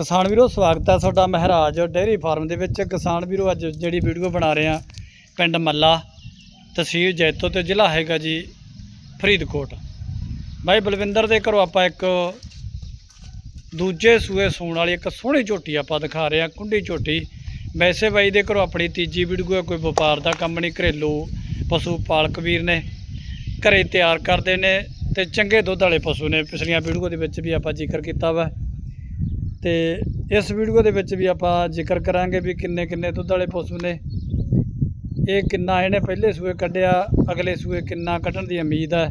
ਕਿਸਾਨ ਵੀਰੋ, ਸਵਾਗਤ ਹੈ ਤੁਹਾਡਾ ਮਹਾਰਾਜ ਡੇਅਰੀ ਫਾਰਮ ਦੇ ਵਿੱਚ। ਕਿਸਾਨ ਵੀਰੋ, ਅੱਜ ਜਿਹੜੀ ਵੀਡੀਓ ਬਣਾ ਰਹੇ ਆ, ਪਿੰਡ ਮੱਲਾ ਤਹਿਸੀਲ ਜੈਤੋ ਤੇ ਜ਼ਿਲ੍ਹਾ ਹੈਗਾ ਜੀ ਫਰੀਦਕੋਟ। ਬਾਈ ਬਲਵਿੰਦਰ ਦੇ ਘਰੋਂ ਆਪਾਂ ਇੱਕ ਦੂਜੇ ਸੂਏ ਸੂਣ ਵਾਲੀ ਇੱਕ ਸੋਹਣੀ ਝੋਟੀ ਆਪਾਂ ਦਿਖਾ ਰਹੇ ਆ, ਕੁੰਡੀ ਝੋਟੀ। ਵੈਸੇ ਬਾਈ ਦੇ ਘਰੋਂ ਆਪਣੀ ਤੀਜੀ ਵੀਡੀਓ ਹੈ ਕੋਈ ਵਪਾਰ ਦਾ ਕੰਮ ਨਹੀਂ, ਘਰੇਲੂ ਪਸ਼ੂ ਪਾਲਕ ਵੀਰ ਨੇ ਘਰੇ ਤਿਆਰ ਕਰਦੇ ਨੇ ਤੇ ਚੰਗੇ ਦੁੱਧ ਵਾਲੇ ਪਸ਼ੂ ਨੇ। ਪਿਛਲੀਆਂ ਵੀਡੀਓ ਦੇ ਵਿੱਚ ਵੀ ਆਪਾਂ ਜ਼ਿਕਰ ਕੀਤਾ ਵਾ। ਤੇ ਇਸ ਵੀਡੀਓ ਦੇ ਵਿੱਚ ਵੀ ਆਪਾਂ ਜ਼ਿਕਰ ਕਰਾਂਗੇ ਵੀ ਕਿੰਨੇ ਕਿੰਨੇ ਦੁੱਧ ਵਾਲੇ ਪਸ਼ੂ ਨੇ। ਇਹ ਕਿੰਨਾ ਇਹਨੇ ਪਹਿਲੇ ਸੂਏ ਕੱਢਿਆ ਅਗਲੇ ਸੂਏ ਕਿੰਨਾ ਕੱਢਣ ਦੀ ਉਮੀਦ ਹੈ।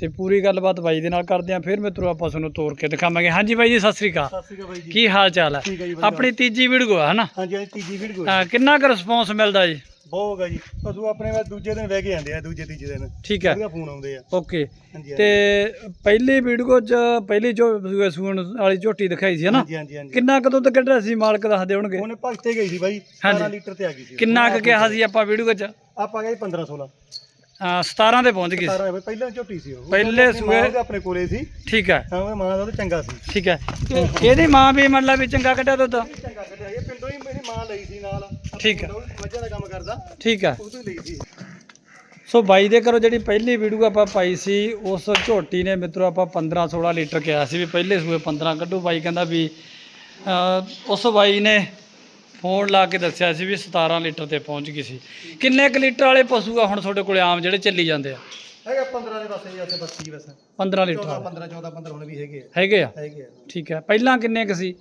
ਤੇ ਪੂਰੀ ਗੱਲਬਾਤ ਬਾਈ ਦੇ ਨਾਲ ਕਰਦੇ ਆਂ ਫਿਰ ਮਿੱਤਰੋ ਆਪਾਂ ਤੁਹਾਨੂੰ ਤੋੜ ਕੇ ਦਿਖਾਵਾਂਗੇ। ਹਾਂਜੀ ਬਾਈ ਜੀ ਸਤਿ ਸ੍ਰੀ ਅਕਾਲ। ਸਤਿ ਸ਼੍ਰੀ ਅਕਾਲ ਬਾਈ ਜੀ। ਕੀ ਹਾਲ ਚਾਲ ਹੈ। ਆਪਣੀ ਤੀਜੀ ਵੀਡੀਓ ਹੈ ਨਾ? ਹਾਂਜੀ ਤੀਜੀ ਵੀਡੀਓ ਕਿੰਨਾ ਕੁ ਰਿਸਪੌਂਸ ਮਿਲਦਾ ਜੀ? ਬਹੁਤ ਹੈ ਜੀ। ਪਸ਼ੂ ਆਪਣੇ ਵਾ ਦੂਜੇ ਦਿਨ ਵਹਿ ਕੇ ਜਾਂਦੇ ਆ ਦੂਜੇ ਤੀਜੇ ਦਿਨ। ਠੀਕ ਹੈ। ਫੋਨ ਆਉਂਦੇ ਆ। ਓਕੇ। ਹਾਂਜੀ ਤੇ ਪਹਿਲੀ ਵੀਡੀਓ 'ਚ ਪਹਿਲੀ ਜੋ ਸੂਣ ਵਾਲੀ ਝੋਟੀ ਦਿਖਾਈ ਸੀ ਹੈ ਨਾ ਹਾਂਜੀ ਹਾਂਜੀ ਹਾਂਜੀ। ਕਿੰਨਾ ਕੁ ਦੁੱਧ ਕੱਢਿਆ ਸੀ ਮਾਲਕ ਦੱਸਦੇ ਹੋਣਗੇ ਉਹਨੇ ਭਗਤੇ ਗਈ ਸੀ ਬਾਈ ਹਾਂਜੀ। 17 ਲੀਟਰ ਤੇ ਆ ਗਈ ਸੀ। ਕਿੰਨਾ ਕੁ ਕਿਹਾ ਸੀ ਆਪਾਂ ਵੀਡੀਓ 'ਚ? ਆਪਾਂ ਗਏ 15 16 ਅਹ 17 ਤੇ ਪਹੁੰਚ ਗਈ ਸੀ। 17 ਪਹਿਲਾਂ ਝੋਟੀ ਸੀ ਉਹ। ਪਹਿਲੇ ਸੂਏ- ਆਪਣੇ ਕੋਲੇ ਸੀ। ਠੀਕ ਹੈ। ਹਾਂ ਮਾਂ ਦਾ ਉਹਦਾ ਚੰਗਾ ਸੀ। ਠੀਕ ਹੈ। ਤੇ ਇਹਦੀ ਮਾਂ ਵੀ ਮਤਲਬ ਵੀ ਚੰਗਾ ਕੱਢਿਆ ਦੁੱਧ? ਚੰਗਾ ਕੱਢਿਆ। ਇਹ ਪਿੰਡੋਂ ਹੀ ਮੇਰੀ ਮਾਂ ਲਈ ਸੀ ਨਾਲ। ਠੀਕ ਹੈ। ਮੱਝਾਂ ਦਾ ਕੰਮ ਕਰਦਾ। ਠੀਕ ਹੈ। ਉਹ ਤੋਂ ਹੀ ਲਈ ਸੀ। ਸੋ ਬਾਈ ਦੇ ਘਰੋਂ ਜਿਹੜੀ ਪਹਿਲੀ ਵੀਡੀਓ ਆਪਾਂ ਪਾਈ ਸੀ ਉਸ ਝੋਟੀ ਨੇ ਮਿੱਤਰੋ ਆਪਾਂ 15 16 ਲੀਟਰ ਕਿਹਾ ਸੀ ਵੀ ਪਹਿਲੇ ਸੂਏ 15 ਕੱਢੋ। ਬਾਈ ਕਹਿੰਦਾ ਵੀ ਉਸ ਬਾਈ ਨੇ ਫੋਨ ਲਾ ਕੇ ਦੱਸਿਆ ਸੀ ਵੀ 17 ਲੀਟਰ ਤੇ ਪਹੁੰਚ ਗਈ ਸੀ। ਕਿੰਨੇ ਕੁ ਲੀਟਰ ਵਾਲੇ ਪਸ਼ੂ ਆ ਹੁਣ ਤੁਹਾਡੇ ਕੋਲੇ ਆਮ ਜਿਹੜੇ ਚੱਲੀ ਜਾਂਦੇ ਆ? ਹੈਗਾ 15 ਦੇ ਪਾਸੇ ਜੀ ਉੱਥੇ 32 ਬਸ। 15 ਲੀਟਰ 14 ਵਾਲੇ। 15 14 15 ਹੁਣ ਵੀ ਹੈਗੇ ਆ। ਹੈਗੇ ਆ? ਹੈਗੇ ਆ। ਠੀਕ ਹੈ। ਪਹਿਲਾਂ ਕਿੰਨੇ ਕੁ ਸੀ?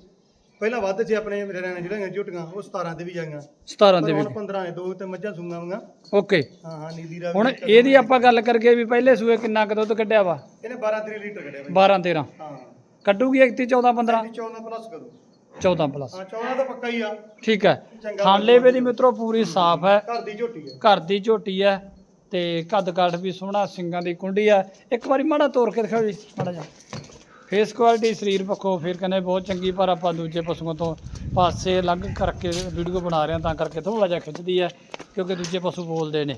ਪਹਿਲਾਂ ਵੱਧ ਸੀ ਆਪਣੇ ਮੇਰੇ ਨਾਲ ਜਿਹੜੀਆਂ ਝੋਟੀਆਂ ਉਹ 17 ਤੇ ਵੀ ਜਾਈਆਂ 17 ਦੇ ਪਰ ਵੀ ਹੁਣ 15 ਨੇ ਦੋ ਤੇ ਮੱਝਾਂ ਸੂਈਆਂ ਵਾਂਗਾ। ਓਕੇ। ਹਾਂ ਹਾਂ ਨੀਲੀ ਦਾ ਹੁਣ ਇਹਦੀ ਆਪਾਂ ਗੱਲ ਕਰਕੇ ਵੀ ਪਹਿਲੇ ਸੂਏ ਕਿੰਨਾ ਕੁ ਦੁੱਧ ਕੱਢਿਆ ਵਾ? ਇਹਨੇ 12 13 ਲੀਟਰ ਕੱਢਿਆ ਬਾਈ। 12 13 ਹਾਂ। ਕੱਢੂਗੀ 31 14 15 14 ਪਲੱਸ ਕਰੋ। 14 ਪਲੱਸ ਹਾਂ 14 ਤਾਂ ਪੱਕਾ ਹੀ ਆ। ਠੀਕ ਹੈ। ਚੰਗਾ। ਖਾਲੇ ਵੇ ਦੀ ਮਿੱਤਰੋ ਪੂਰੀ ਸਾਫ਼ ਹੈ। ਘਰ ਦੀ ਝੋਟੀ ਆ ਘਰ ਦੀ ਝੋਟੀ ਹੈ ਤੇ ਕੱਦ ਕਾਠ ਵੀ ਸੋਹਣਾ ਸਿੰਗਾਂ ਦੀ ਕੁੰਡੀ ਹੈ। ਇੱਕ ਵਾਰੀ ਮਾੜਾ ਤੋੜ ਕੇ ਦਿਖਾਓ ਜੀ ਮਾੜਾ ਜਿਹਾ। ਫੇਸ ਕੁਆਲਿਟੀ ਸਰੀਰ ਪੱਖੋਂ ਫਿਰ ਕਹਿੰਦੇ ਬਹੁਤ ਚੰਗੀ ਪਰ ਆਪਾਂ ਦੂਜੇ ਪਸ਼ੂਆਂ ਤੋਂ ਪਾਸੇ ਅਲੱਗ ਕਰਕੇ ਵੀਡੀਓ ਬਣਾ ਰਹੇ ਹਾਂ ਤਾਂ ਕਰਕੇ ਥੋੜਾ ਜਿਹਾ ਖਿੱਚਦੀ ਹੈ ਕਿਉਂਕਿ ਦੂਜੇ ਪਸ਼ੂ ਬੋਲਦੇ ਨੇ।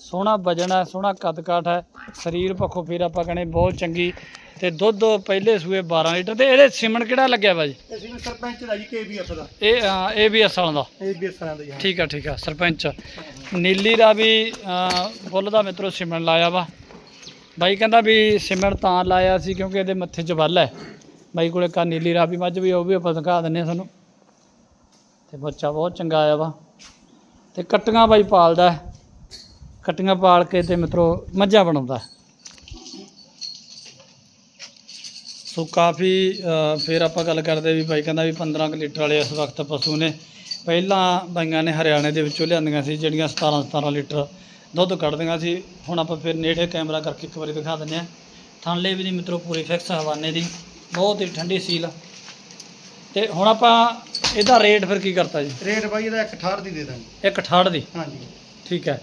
ਸੋਹਣਾ ਵਜਨ ਹੈ ਸੋਹਣਾ ਕੱਦ ਕਾਠ ਹੈ। ਸਰੀਰ ਪੱਖੋਂ ਫਿਰ ਆਪਾਂ ਕਹਿੰਦੇ ਬਹੁਤ ਚੰਗੀ ਤੇ ਦੁੱਧ ਪਹਿਲੇ ਸੂਏ 12 ਲੀਟਰ ਤੇ ਇਹਦੇ ਸਿਮਣ ਕਿਹੜਾ ਲੱਗਿਆ ਵਾ ਜੀ ਅਸੀਂ ਸਰਪੰਚ ਦਾ ਜੀ ਕੇਬੀਐਫ ਦਾ। ਇਹ ਅ, ਇਹ ਵੀ ਦਾ। ਇਹ ਵੀ ਅਸਾਂ ਦਾ ਜੀ ਹਾਂ। ਠੀਕ ਆ ਠੀਕ ਆ ਸਰਪੰਚ। ਨੀਲੀ ਦਾ ਵੀ ਅਹ, ਫੁੱਲ ਦਾ ਮਿੱਤਰੋ ਸਿਮਣ ਲਾਇਆ ਵਾ। ਬਾਈ ਕਹਿੰਦਾ ਵੀ ਸਿਮਣ ਤਾਂ ਲਾਇਆ ਸੀ ਕਿਉਂਕਿ ਇਹਦੇ ਮੱਥੇ 'ਚ ਵੱਲ ਹੈ। ਬਾਈ ਕੋਲੇ ਕਾ ਨੀਲੀ ਰਾਵੀ ਮੱਝ ਵੀ ਉਹ ਵੀ ਆਪਾਂ ਦਿਖਾ ਦਿੰਨੇ ਆ ਤੁਹਾਨੂੰ। ਤੇ ਬੱਚਾ ਬਹੁਤ ਚੰਗਾ ਆਇਆ ਵਾ। ਤੇ ਕੱਟੀਆਂ ਬਾਈ ਪਾਲਦਾ ਹੈ। ਕੱਟੀਆਂ ਪਾਲ ਕੇ ਤੇ ਮਿੱਤਰੋ ਮੱਝਾਂ ਬਣਾਉਂਦਾ ਹੈ। ਸੋ ਕਾਫੀ ਫਿਰ ਆਪਾਂ ਗੱਲ ਕਰਦੇ ਵੀ ਬਾਈ ਕਹਿੰਦਾ ਵੀ 15 ਕੁ ਲੀਟਰ ਵਾਲੇ ਇਸ ਵਕਤ ਪਸ਼ੂ ਨੇ। ਪਹਿਲਾਂ ਬਾਈਆਂ ਨੇ ਹਰਿਆਣੇ ਦੇ ਵਿੱਚੋਂ ਲਿਆਂਦੀਆਂ ਸੀ ਜਿਹੜੀਆਂ 17 17 ਲੀਟਰ ਦੁੱਧ ਕੱਢਦੀਆਂ ਸੀ। ਹੁਣ ਆਪਾਂ ਫਿਰ ਨੇੜੇ ਕੈਮਰਾ ਕਰਕੇ ਇੱਕ ਵਾਰੀ ਦਿਖਾ ਦਿੰਦੇ ਆ ਥਣਲੇ ਵੀ ਦੀ ਮਿੱਤਰੋ ਪੂਰੀ ਫਿਕਸ ਹਵਾਨੇ ਦੀ। ਬਹੁਤ ਹੀ ਠੰਡੀ ਸੀਲ। ਤੇ ਹੁਣ ਆਪਾਂ ਇਹਦਾ ਰੇਟ ਫਿਰ ਕੀ ਕਰਤਾ ਜੀ? ਰੇਟ ਬਾਈ ਇਹਦਾ 168 ਦੀ ਦੇ ਦਾਂਗੇ। ਇੱਕ ਠਾੜ ਦੀ? ਹਾਂਜੀ। ਠੀਕ ਹੈ।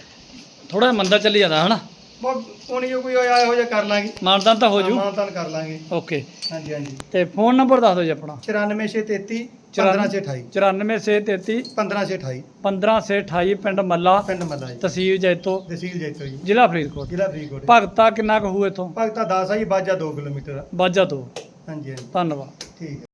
ਥੋੜਾ ਮੰਦਾ ਚੱਲੀ ਜਾਂਦਾ ਹਨਾ? ਕੋਣੀ ਜੋ ਕੋਈ ਆਇਆ ਇਹੋ ਜਿਹਾ ਕਰ ਲਾਂਗੇ। ਮਾਨਦਾਨ ਤਾਂ ਹੋ ਜੂ। ਮਾਨਤਾਨ ਕਰ ਲਾਂਗੇ। ਓਕੇ। ਹਾਂਜੀ ਹਾਂਜੀ। ਤੇ ਫੋਨ ਨੰਬਰ ਦੱਸ ਦਿਓ ਜੀ ਆਪਣਾ। 94633 15628 94633 15628 15 ਸੇ 28 ਪਿੰਡ ਮੱਲਾ। ਪਿੰਡ ਮੱਲਾ ਜੀ। ਤਹਿਸੀਲ ਜੈਤੋ। ਤਹਿਸੀਲ ਜੈਤੋ ਜੀ। ਜ਼ਿਲ੍ਹਾ ਫਰੀਦਕੋਟ। ਜ਼ਿਲ੍ਹਾ ਫਰੀਦਕੋਟ ਭਗਤਾ ਕਿੰਨਾ ਕੁ ਹੋਊ ਇਥੋਂ? ਭਗਤਾ 10 ਆ ਜੀ ਬਾਜਾ 2 ਕਿਲੋਮੀਟਰ। ਬਾਜਾ ਤੋਂ ਹਾਂਜੀ ਹਾਂਜੀ। ਧੰਨਵਾਦ। ਠੀਕ ਹੈ